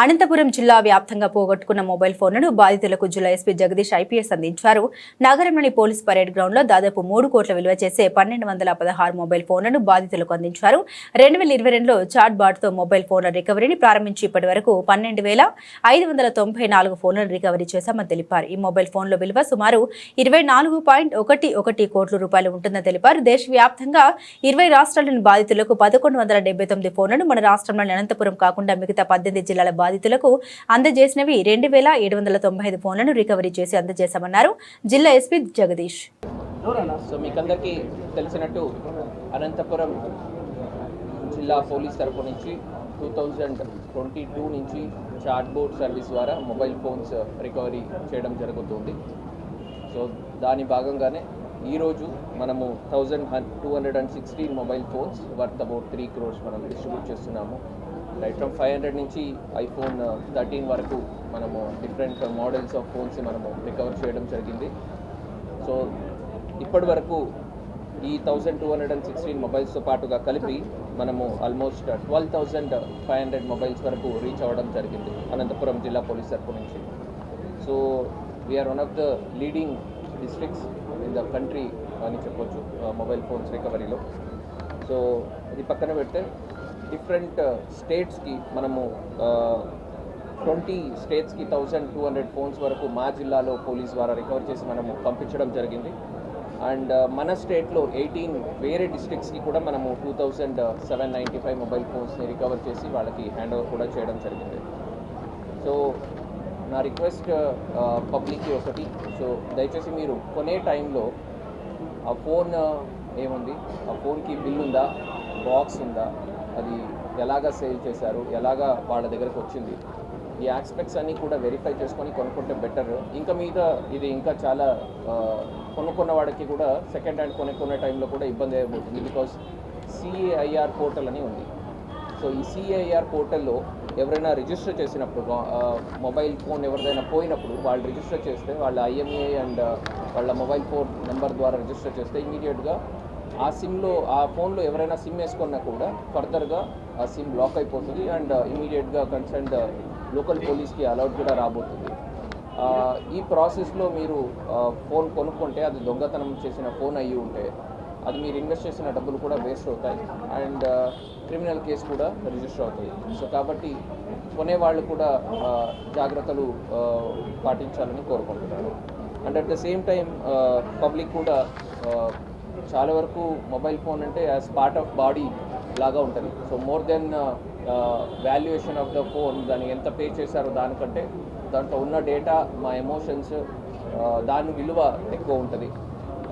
అనంతపురం జిల్లా వ్యాప్తంగా పోగొట్టుకున్న మొబైల్ ఫోన్లను బాధితులకు జిల్లా ఎస్పీ జగదీష్ ఐపీఎస్ అందించారు. నగరంలోని పోలీస్ పరేడ్ గ్రౌండ్లో దాదాపు మూడు కోట్ల విలువ చేసే పన్నెండు వందల పదహారు మొబైల్ ఫోన్లను బాధితులకు అందించారు. రెండు వేల ఇరవై రెండులో చాట్ బాట్తో మొబైల్ ఫోన్ల రికవరీని ప్రారంభించి ఇప్పటి వరకు పన్నెండు వేల ఐదు వందల తొంభై నాలుగు ఫోన్లను రికవరీ చేశామని తెలిపారు. ఈ మొబైల్ ఫోన్ల విలువ సుమారు ఇరవై నాలుగు పాయింట్ ఒకటి ఒకటి కోట్ల రూపాయలు ఉంటుందని తెలిపారు. దేశవ్యాప్తంగా ఇరవై రాష్ట్రాలను బాధితులకు పదకొండు వందల డెబ్బై తొమ్మిది ఫోన్లను మన రాష్ట్రంలోని అనంతపురం కాకుండా మిగతా పద్దెనిమిది జిల్లాల బాధితులకు అందజేసినవి రెండు వేల ఏడు వందల తొంభై ఐదు ఫోన్లను రికవరీ చేసి అందజేశామన్నారు జిల్లా ఎస్పీ జగదీష్. సో మీకందరికీ తెలిసినట్టు అనంతపురం జిల్లా పోలీస్ తరపు నుంచి టూ థౌజండ్ ట్వంటీ టూ నుంచి చాట్ బోర్డ్ సర్వీస్ ద్వారా మొబైల్ ఫోన్స్ రికవరీ చేయడం జరుగుతుంది. సో దాని భాగంగానే ఈరోజు మనము thousand two hundred and sixteen mobile phones worth about three crores మనం డిస్ట్రిబ్యూట్ చేస్తున్నాము. లైట్ ఫ్రమ్ ఫైవ్ హండ్రెడ్ నుంచి ఐఫోన్ థర్టీన్ uh, వరకు మనము డిఫరెంట్ మోడల్స్ ఆఫ్ ఫోన్స్ మనము రికవర్ చేయడం జరిగింది. సో ఇప్పటి వరకు ఈ thousand two hundred and sixteen మొబైల్స్తో పాటుగా కలిపి మనము almost twelve thousand five hundred mobiles వరకు రీచ్ అవ్వడం జరిగింది అనంతపురం జిల్లా పోలీస్ తరపు నుంచి. So we're one of the leading districts in the country అని చెప్పొచ్చు మొబైల్ ఫోన్స్ రికవరీలో సో ఇది పక్కన పెడితే డిఫరెంట్ స్టేట్స్కి uh, మనము ట్వంటీ స్టేట్స్కి థౌజండ్ టూ హండ్రెడ్ ఫోన్స్ వరకు మా జిల్లాలో పోలీస్ ద్వారా రికవర్ చేసి మనము పంపించడం జరిగింది. అండ్ మన స్టేట్లో ఎయిటీన్ వేరే డిస్ట్రిక్ట్స్కి కూడా మనము two thousand seven ninety five mobile ఫోన్స్ని recover చేసి వాళ్ళకి హ్యాండ్ ఓవర్ కూడా చేయడం జరిగింది. సో నా రిక్వెస్ట్ పబ్లిక్కి ఒకటి. సో దయచేసి మీరు కొనే టైంలో ఆ ఫోన్ ఏముంది? ఆ ఫోన్కి బిల్ ఉందా? బాక్స్ ఉందా? అది ఎలాగా సేల్ చేశారు ఎలాగా వాళ్ళ దగ్గరకు వచ్చింది ఈ ఆస్పెక్ట్స్ అన్నీ కూడా వెరిఫై చేసుకొని కొనుక్కుంటే బెటర్ ఇంకా మీద ఇది ఇంకా చాలా కొనుక్కున్న వాడికి కూడా సెకండ్ హ్యాండ్ కొనుక్కునే టైంలో కూడా ఇబ్బంది అయిపోతుంది బికాస్ సిఐఆర్ పోర్టల్ అని ఉంది. సో ఈ సిఐఆర్ పోర్టల్లో ఎవరైనా రిజిస్టర్ చేసినప్పుడు మొబైల్ ఫోన్ ఎవరిదైనా పోయినప్పుడు వాళ్ళు రిజిస్టర్ చేస్తే వాళ్ళ ఐఎంఏ అండ్ వాళ్ళ మొబైల్ ఫోన్ నెంబర్ ద్వారా రిజిస్టర్ చేస్తే ఇమీడియట్గా ఆ సిమ్లో ఆ ఫోన్లో ఎవరైనా సిమ్ వేసుకున్నా కూడా ఫర్దర్గా ఆ సిమ్ లాక్ అయిపోతుంది అండ్ ఇమీడియట్గా కన్సర్న్ లోకల్ పోలీస్కి అలౌట్ కూడా రాబోతుంది. ఈ ప్రాసెస్లో మీరు ఫోన్ కొనుక్కుంటే అది దొంగతనం చేసిన ఫోన్ అయ్యి ఉంటే అది మీరు ఇన్వెస్ట్ చేసిన డబ్బులు కూడా వేస్ట్ అవుతాయి అండ్ క్రిమినల్ కేసు కూడా రిజిస్టర్ అవుతుంది సో కాబట్టి కొనేవాళ్ళు కూడా జాగ్రత్తలు పాటించాలని కోరుకుంటున్నాను. And at the same time public కూడా చాలా వరకు మొబైల్ ఫోన్ అంటే యాజ్ పార్ట్ ఆఫ్ బాడీ లాగా ఉంటుంది. So more than valuation of the phone దాన్ని ఎంత పే చేశారో దానికంటే దాంట్లో ఉన్న డేటా మా ఎమోషన్స్ uh, దాని విలువ ఎక్కువ ఉంటుంది.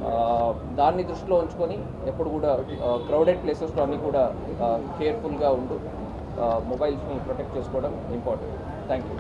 Uh, దాన్ని దృష్టిలో ఉంచుకొని ఎప్పుడు కూడా క్రౌడెడ్ ప్లేసెస్లో అన్నీ కూడా uh, కేర్ఫుల్గా ఉండు. మొబైల్స్ని ప్రొటెక్ట్ చేసుకోవడం ఇంపార్టెంట్ థ్యాంక్ యూ